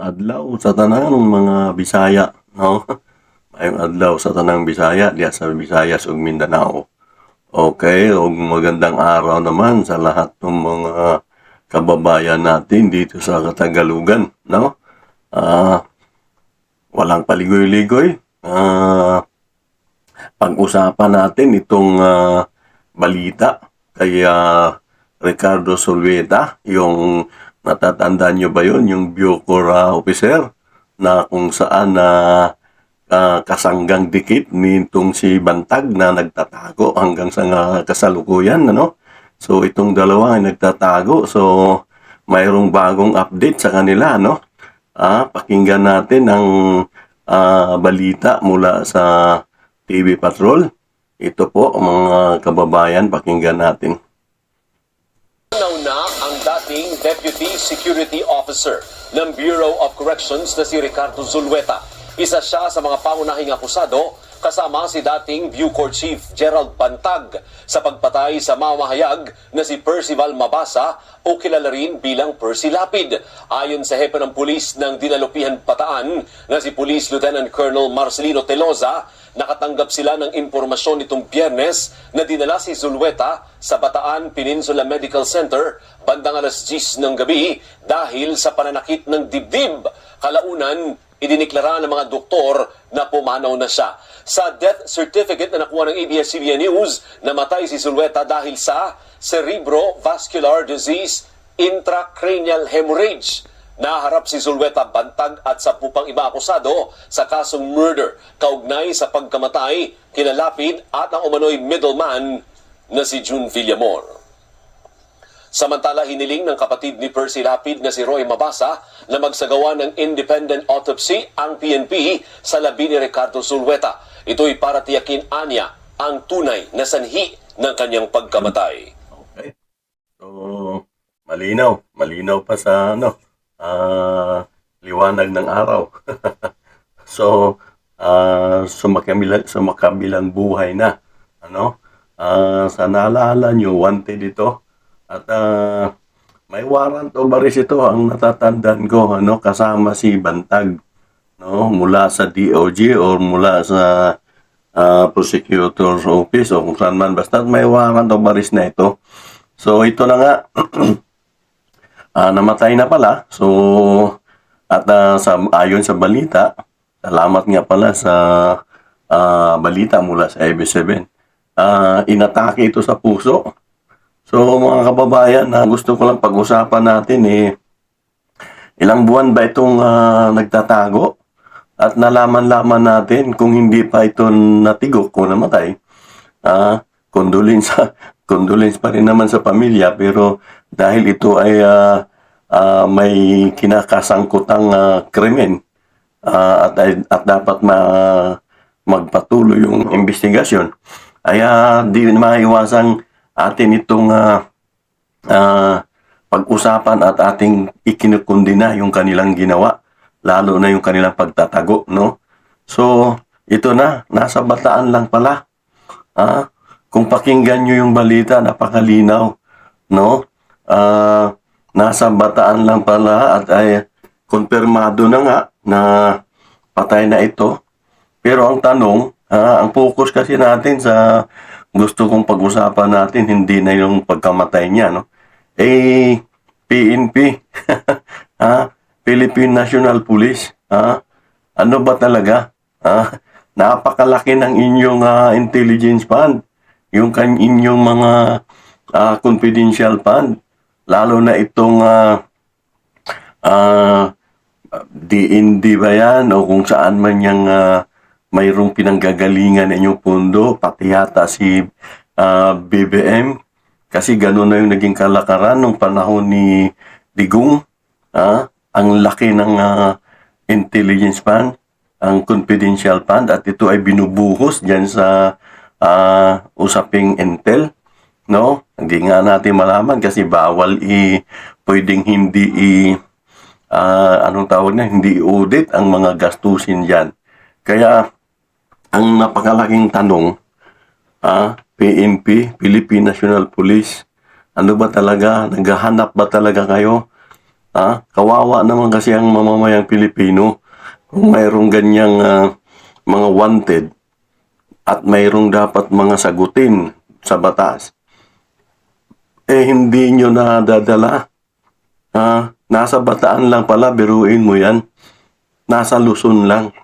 adlaw sa tanang mga Bisaya, no? Mayong adlaw sa tanang Bisaya, diya sa Visayas ug Mindanao. Okay, ug magandang araw naman sa lahat ng mga kababayan natin dito sa Katagalugan, no? Ah, walang paligoy-ligoy. Ah, pag-usapan natin itong ah, balita kay ah, Ricardo Solveta, yung natatandaan nyo ba yun, yung Bucor ah, officer na kung saan na kasanggang dikit nitong si Bantag na nagtatago hanggang sa nga kasalukuyan, ano? So itong dalawa ay nagtatago. So mayroong bagong update sa kanila, no? Ah, pakinggan natin ang ah, balita mula sa TV Patrol. Ito po, mga kababayan, pakinggan natin. Ang dating Deputy Security Officer ng Bureau of Corrections na si Ricardo Zulueta. Isa siya sa mga pangunahing akusado kasama si dating Bucor Chief Gerald Bantag sa pagpatay sa mamahayag na si Percival Mabasa o kilala rin bilang Percy Lapid. Ayon sa hepe ng pulis ng Dinalupihan Bataan na si Police Lieutenant Colonel Marcelino Teloza, nakatanggap sila ng impormasyon nitong biyernes na dinala si Zulueta sa Bataan Peninsula Medical Center bandang alas 10 ng gabi dahil sa pananakit ng dibdib. Kalaunan, idiniklara ng mga doktor na pumanaw na siya. Sa death certificate na nakuha ng ABS-CBN News, namatay si Zulueta dahil sa cerebrovascular disease intracranial hemorrhage. Naharap si Zulweta Bantag at sa pupang iba akusado sa kasong murder kaugnay sa pagkamatay, kinalapid at ang umano'y middleman na si June Villamor. Samantala, hiniling ng kapatid ni Percy Lapid na si Roy Mabasa na magsagawa ng independent autopsy ang PNP sa labi ni Ricardo Zulweta. Ito'y para tiyakin anya ang tunay na sanhi ng kanyang pagkamatay. Okay. So, malinaw. Malinaw pa sa ano, ah, liwanag ng araw. so, ah, sumakabilang, sumakabilang buhay na. Ano? Ah, sa naalala nyo, wanted ito. At ah, may warrant o baris ito ang natatandaan ko, ano, kasama si Bantag. No, mula sa DOJ or mula sa ah, prosecutor's office o kung saan man basta may warrant o baris na ito. So ito na nga ah, namatay na pala. So at ah, sa ayon sa balita, salamat nga pala sa ah, balita mula sa AB7. Ah, inatake ito sa puso. So mga kababayan, na gusto ko lang pag-usapan natin eh ilang buwan ba itong ah, nagtatago? At nalaman-laman natin kung hindi pa ito natigok o namatay. Ah, condolence, condolence pa rin naman sa pamilya pero dahil ito ay ah, ah, may kinakasangkutang ah, krimen ah, at, at dapat ma, magpatuloy yung investigasyon ay ah, di maiwasang atin itong ah, ah, pag-usapan at ating ikinukundina yung kanilang ginawa lalo na yung kanilang pagtatago no? So ito na nasa bataan lang pala ah kung pakinggan nyo yung balita napakalinaw no? Ah nasa bataan lang pala at ay konfirmado na nga na patay na ito. Pero ang tanong ah, ang focus kasi natin sa gusto kong pag-usapan natin hindi na yung pagkamatay niya no? Eh PNP ah Philippine National Police ah ano ba talaga? Ah napakalaki ng inyong ah, intelligence fund yung kan inyong mga ah, confidential fund. Lalo na itong ah, ah, DND ba yan o kung saan man yung ah, mayroong pinanggagalingan ng inyong pundo, pati yata si ah, BBM. Kasi gano'n na yung naging kalakaran nung panahon ni Digong. ah, ang laki ng ah, intelligence fund, ang confidential fund, at ito ay binubuhos dyan sa ah, usaping Intel. No? Hindi nga natin malaman kasi bawal i pwedeng hindi i ah, anong tawag na hindi i-audit ang mga gastusin diyan. Kaya ang napakalaking tanong ah, PNP, Philippine National Police, ano ba talaga, naghahanap ba talaga kayo Ah, kawawa naman kasi ang mamamayang Pilipino kung mayroong ganyang ah, mga wanted at mayroong dapat mga sagutin sa batas. Eh, hindi nyo nadadala. Ah, nasa bataan lang pala, biruin mo yan. Nasa Luzon lang.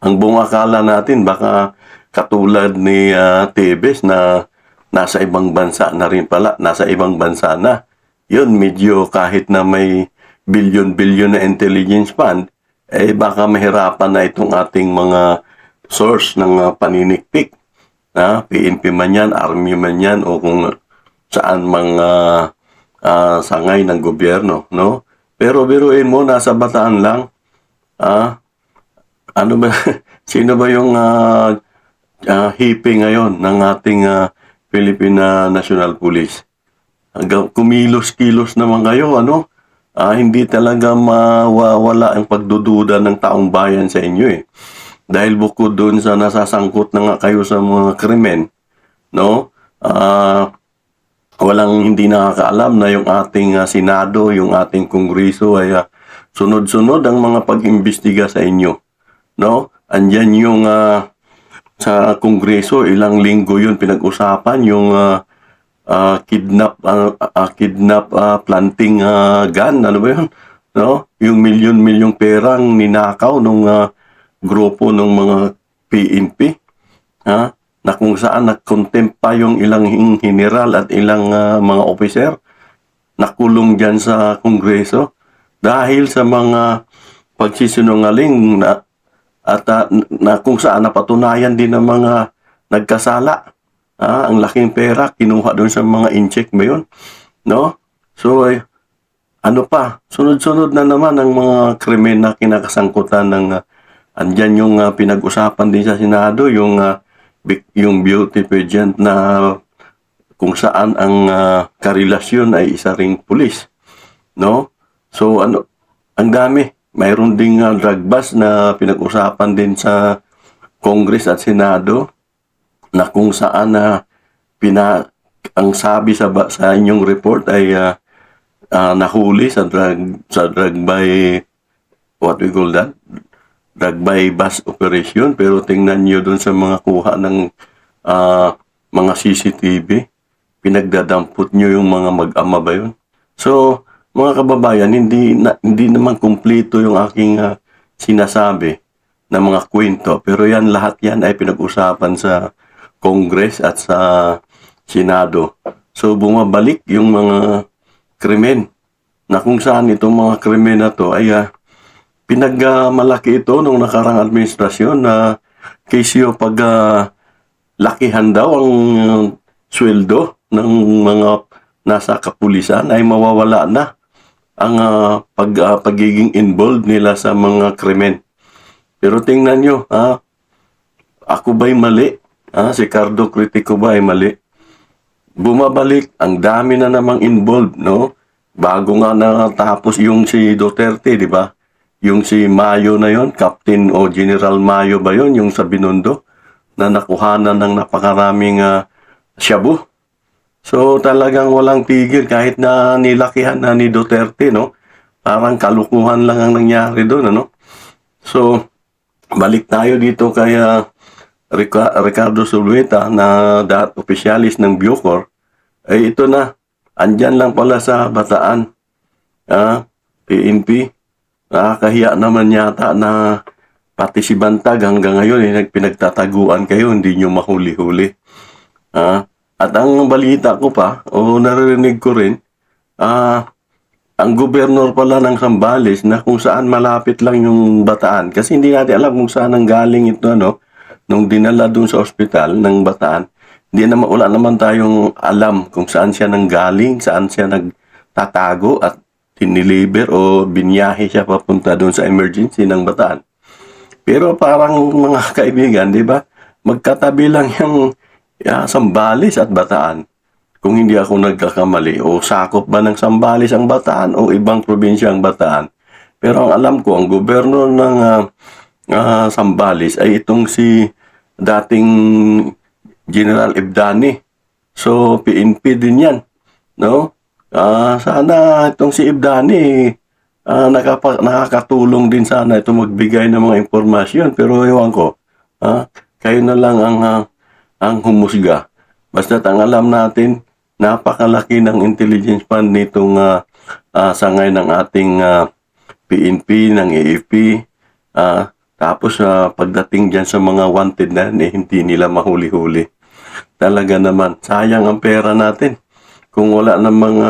Ang buong akala natin, baka katulad ni ah, Tebes na nasa ibang bansa na rin pala, nasa ibang bansa na. Yun, medyo kahit na may billion-billion na intelligence fund, eh baka mahirapan na itong ating mga source ng ah, paninikpik. Na, PNP man yan, Army man yan, o kung saan mga ah, sangay ng gobyerno, no? Pero biruin mo, nasa bataan lang. Ah, ano ba, sino ba yung ah, ah, hipi ngayon ng ating ah, Philippine National Police? Hanggang kumilos-kilos naman kayo, ano? Ah, hindi talaga mawawala ang pagdududa ng taong bayan sa inyo eh. Dahil bukod doon sa nasasangkot na nga kayo sa mga krimen, no? Ah, walang hindi nakakaalam na yung ating ah, Senado, yung ating Kongreso ay ah, sunod-sunod ang mga pag-imbestiga sa inyo. No? Andyan yung ah, sa Kongreso, ilang linggo yun pinag-usapan yung ah, ah, kidnap ah, ah, kidnap ah, planting ah, gun, ano ba yun? No? Yung milyon-milyong perang ninakaw nung ah, grupo ng mga PNP. Ha? Na kung saan nag-contempt pa yung ilang general at ilang ah, mga officer nakulong dyan sa Kongreso dahil sa mga pagsisinungaling na at ah, na kung saan napatunayan din ng mga nagkasala. Ah, ang laking pera kinuha doon sa mga incheck ba yun? No? So, eh, ano pa, sunod-sunod na naman ang mga krimen na kinakasangkutan ng ah, andyan yung ah, pinag-usapan din sa Senado, yung bi- yung beauty pageant na kung saan ang ah, karelasyon ay isa ring pulis. No? So ano, ang dami. Mayroon ding ah, drug bust na pinag-usapan din sa Congress at Senado na kung saan na pina ang sabi sa sa inyong report ay ah, ah, nahuli sa drug sa drug by what we call that? Drug by bus operation. Pero tingnan niyo doon sa mga kuha ng ah, mga CCTV pinagdadampot niyo yung mga mag-ama ba yun? So mga kababayan hindi na, hindi naman kumpleto yung aking ah, sinasabi na mga kwento. Pero yan lahat yan ay pinag-usapan sa Congress at sa Senado. So bumabalik yung mga krimen na kung saan itong mga krimen na to ay ah, pinagmalaki ito nung nakarang administrasyon na kesyo pag ah, lakihan daw ang ah, sweldo ng mga nasa kapulisan ay mawawala na ang ah, pag, ah, pagiging involved nila sa mga krimen. Pero tingnan nyo, ha, ako ba'y mali? Ha, si Cardo Critico ba ay mali? Bumabalik, ang dami na namang involved, no? Bago nga natapos yung si Duterte, di ba? Yung si Mayo na yon, Captain o General Mayo ba yon, yung sa Binondo, na nakuhanan ng napakaraming ah, shabu. So talagang walang tigil kahit na nilakihan na ni Duterte, no? Parang kalukuhan lang ang nangyari doon, ano? So, balik tayo dito kay ah, Rica- Ricardo Sulueta na dat opisyalis ng Bucor. Eh ito na, andyan lang pala sa Bataan. Ah, PNP. Nakakahiya naman yata na pati si Bantag hanggang ngayon eh, nagpinagtataguan kayo, hindi nyo mahuli-huli. Ah, at ang balita ko pa, o naririnig ko rin, ah, ang gobernur pala ng Sambales na kung saan malapit lang yung bataan. Kasi hindi natin alam kung saan ang galing ito, ano, nung dinala dun sa ospital ng bataan. Hindi naman, wala naman tayong alam kung saan siya nang galing, saan siya nagtatago at tiniliber o binyahe siya papunta doon sa emergency ng bataan. Pero parang mga kaibigan, di ba? Magkatabi lang yung ya, Sambales at Bataan. Kung hindi ako nagkakamali, o sakop ba ng Sambales ang Bataan o ibang probinsya ang Bataan. Pero ang alam ko, ang gobyerno ng ah, ah, Sambales ay itong si dating General Ibdani. So, PNP din yan. No? Ah, sana itong si Ibdani ah, nakapa, nakakatulong din sana ito magbigay ng mga impormasyon pero ewan ko. Ah, kayo na lang ang ah, ang humusga. Basta ang alam natin, napakalaki ng intelligence fund nitong ah, ah, sangay ng ating ah, PNP, ng AFP. ah, tapos ah, pagdating dyan sa mga wanted na eh, hindi nila mahuli-huli. Talaga naman, sayang ang pera natin. Kung wala ng mga,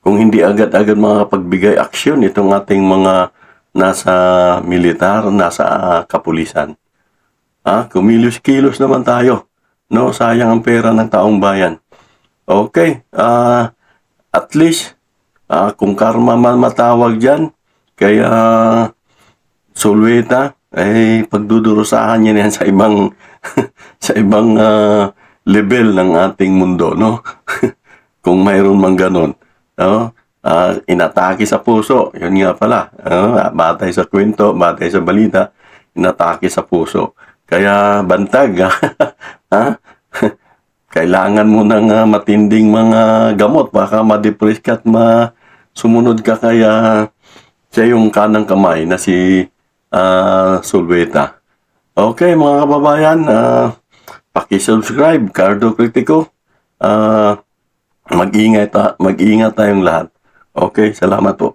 kung hindi agad-agad makapagbigay aksyon itong ating mga nasa militar, nasa ah, kapulisan. Ah, kumilos-kilos naman tayo. No, sayang ang pera ng taong bayan. Okay, ah at least ah, kung karma man matawag diyan, kaya Solweta ay pagdudurusahan niya yan sa ibang sa ibang ah, level ng ating mundo, no? kung mayroon man ganon, no? Ah, inatake sa puso, yun nga pala, ano, batay sa kwento, batay sa balita, inatake sa puso. Kaya bantag, ha? Kailangan mo ng ah, matinding mga gamot, baka ma-depress ka at ma sumunod ka kaya siya yung kanang kamay na si ah, Sulweta. Okay, mga kababayan, ah, paki-subscribe, Cardo Critico. Ah, mag-ingat, mag-ingat tayong lahat. Okay, salamat po.